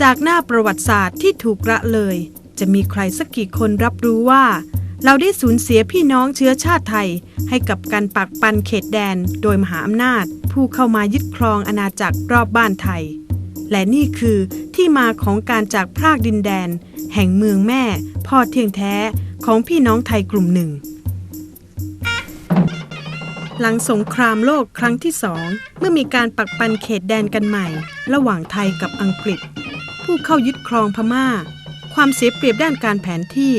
จากหน้าประวัติศาสตร์ที่ถูกละเลย จะมีใครสักกี่คนรับรู้ว่า เราได้สูญเสียพี่น้องเชื้อชาติไทย ให้กับการปักปันเขตแดน โดยมหาอำนาจ ผู้เข้ามายึดครองอาณาจักรรอบบ้านไทย และนี่คือที่มาของการจากพรากดินแดน แห่งเมืองแม่พ่อเที่ยงแท้ของพี่น้องไทยกลุ่มหนึ่ง หลังสงครามโลกครั้งที่สอง เมื่อมีการปักปันเขตแดนกันใหม่ ระหว่างไทยกับอังกฤษ ผู้เข้ายึดครองพม่า ความเสียเปรียบด้านการแผนที่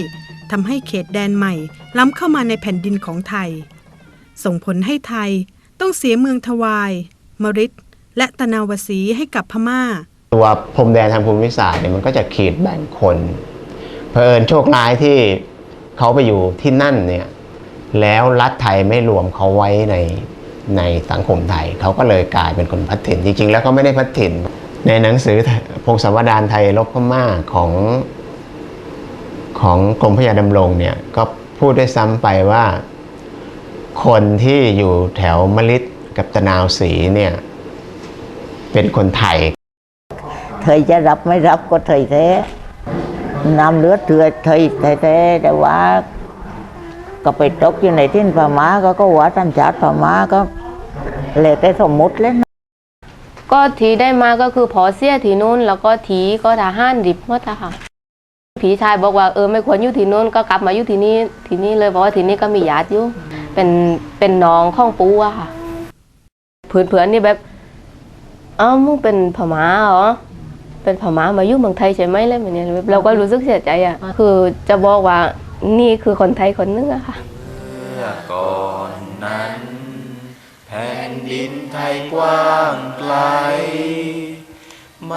ทำให้เขตแดนใหม่ ล้ำเข้ามาในแผ่นดินของไทย ส่งผลให้ไทยต้องเสียเมืองทวาย มริด และตะนาวสีให้กับพม่า ตัวพรมแดนทางภูมิศาสตร์เนี่ยมันก็จะขีดแบ่งคนเผอิญโชคร้ายที่เขาไปอยู่ที่นั่นเนี่ยแล้วรัฐไทยไม่รวมเขาไว้ในในสังคมไทย เขาก็เลยกลายเป็นคนพัดถิ่นจริง ๆ แล้วเขาไม่ได้พัดถิ่น ในหนังสือพงศาวดารไทยลบพม่าของของกรมพระยาดำรงเนี่ยก็พูดได้วยซ้ำไปว่า คนที่อยู่แถวมลิดกับตะนาวสีเนี่ย เป็นคนไทย thầy จะรับไม่รับก็ thầy thế năm lứa thưa thầy thầy thế แต่ว่า ก็ไปตกอยู่ในที่พม่าก็ก็ว่าสัญชาติพม่าก็เลยแต่สมมุติเล่นก็ทีได้มาก็คือพอเสียทีนู้น แล้วก็ทีก็ทหารดิบหมดอะค่ะผีชายบอกว่าเออไม่ควรอยู่ที่นู้นก็กลับมาอยู่ที่นี่ที่นี่เลยเพราะว่าที่นี่ก็มีญาติอยู่เป็นเป็นน้องข้องปูอะค่ะเพื่อนๆนี่แบบเอ้ามึงเป็นพม่าเหรอเป็นพม่ามาอยู่เมืองไทยใช่ไหมอะไรแบบเนี้ยเราก็รู้สึกเสียใจอะคือจะบอกว่านี่คือคนไทยคนนึงอะค่ะเมื่อก่อนนั้น แผ่นดินไทยกว้างไกล ม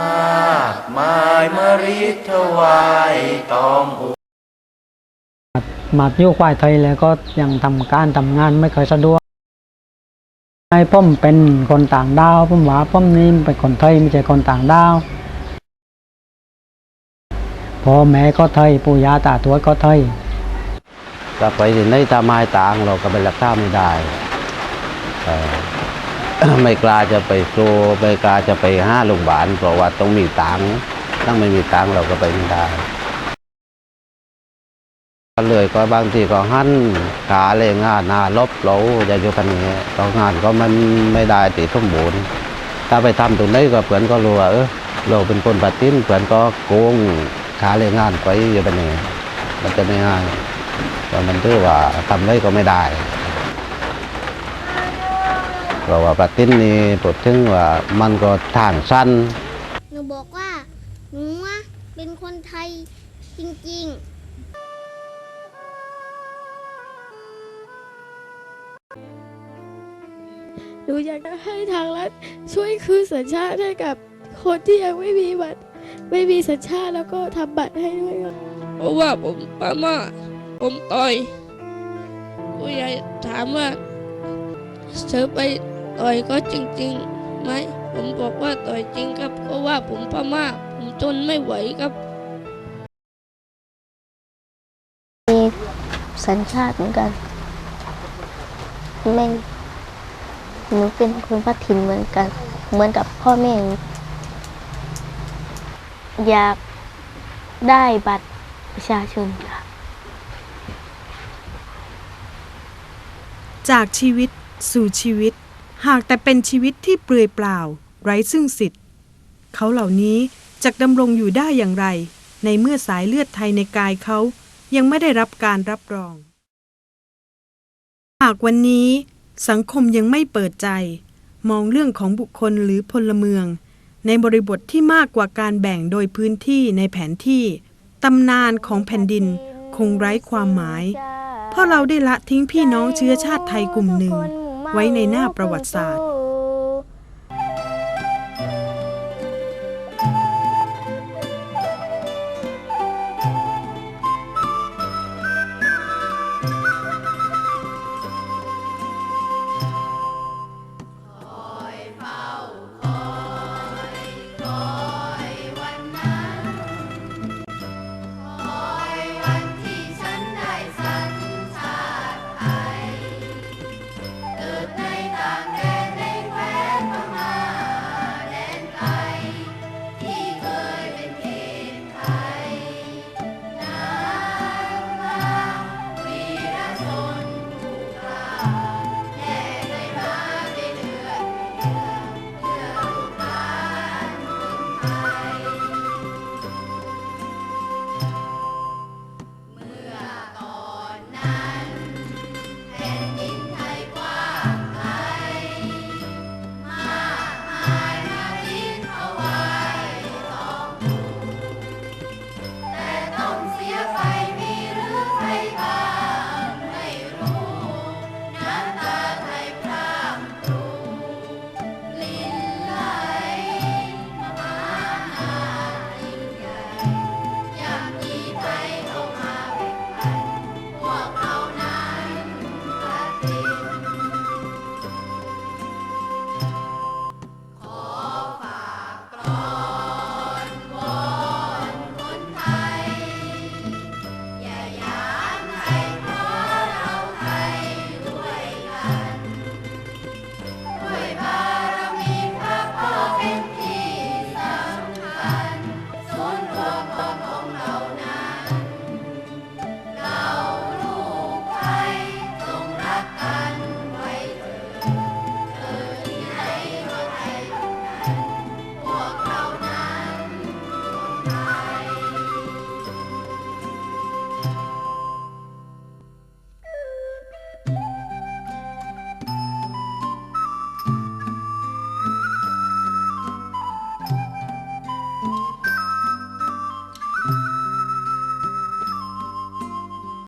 ากมายมาริถวายตองอุมาอยู่ควายไทยแล้วก็ยังทำการทำงานไม่ค่อยสะดวก ไอ้ผมเป็นคนต่างดาวผมว่าผมนี่เป็นคนไทยไม่ใช่คนต่างดาวพ่อแม่ก็ไทยปู่ย่าตาทวดก็ไทยก็ไปที่ไหนตามไม้ต่างเราก็ไปรักษาไม่ได้ไม่กล้าจะไปโซไม่กล้าจะไปห้าโรงพยาบาลเพราะว่าต้องมีตังค์ถ้าไม่มีตังค์เราก็ไปไม่ได้ เลยก็บางทีก็หันขาเลยงานหน้าลบเราจะอยู่กันอย่างเงี้ยก็งานก็มันไม่ได้ติสมบูรณ์ถ้าไปทำตรงไหนก็เพื่อนก็รู้ว่าเออเราเป็นคนปฏิทินเพื่อนก็โกงขาเลยงานไปอยู่เป็นอย่างเงี้ยมันจะไม่ง่ายแต่มันถือว่าทำได้ก็ไม่ได้เพราะว่าปลาติ้นนี่พูดถึงว่ามันก็ทางสั้นหนูบอกว่าหนูเป็นคนไทยจริง ๆ หนูอยากจะให้ทางรัฐช่วยคืนสัญชาติให้กับคนที่ยังไม่มีบัตรไม่มีสัญชาติแล้วก็ทำบัตรให้ด้วยค่ะเพราะว่าผมปามาผมต่อยผู้ใหญ่ถามว่าเธอไปต่อยก็จริงๆไหมผมบอกว่าต่อยจริงครับเพราะว่าผมพม่าผมทนไม่ไหวครับสัญชาติเหมือนกันไม่ หนูเป็นคนพัดถิ่นเหมือนกันเหมือนกับพ่อแม่ อยากได้บัตรประชาชนค่ะ จากชีวิตสู่ชีวิต หากแต่เป็นชีวิตที่เปลือยเปล่า ไร้ซึ่งสิทธิ์ เขาเหล่านี้จะดำรงอยู่ได้อย่างไร ในเมื่อสายเลือดไทยในกายเขายังไม่ได้รับการรับรอง หากวันนี้ สังคมยังไม่เปิดใจ มองเรื่องของบุคคลหรือพลเมือง ในบริบทที่มากกว่าการแบ่งโดยพื้นที่ในแผนที่ตำนานของแผ่นดินคงไร้ความหมาย เพราะเราได้ละทิ้งพี่น้องเชื้อชาติไทยกลุ่มหนึ่ง ไว้ในหน้าประวัติศาสตร์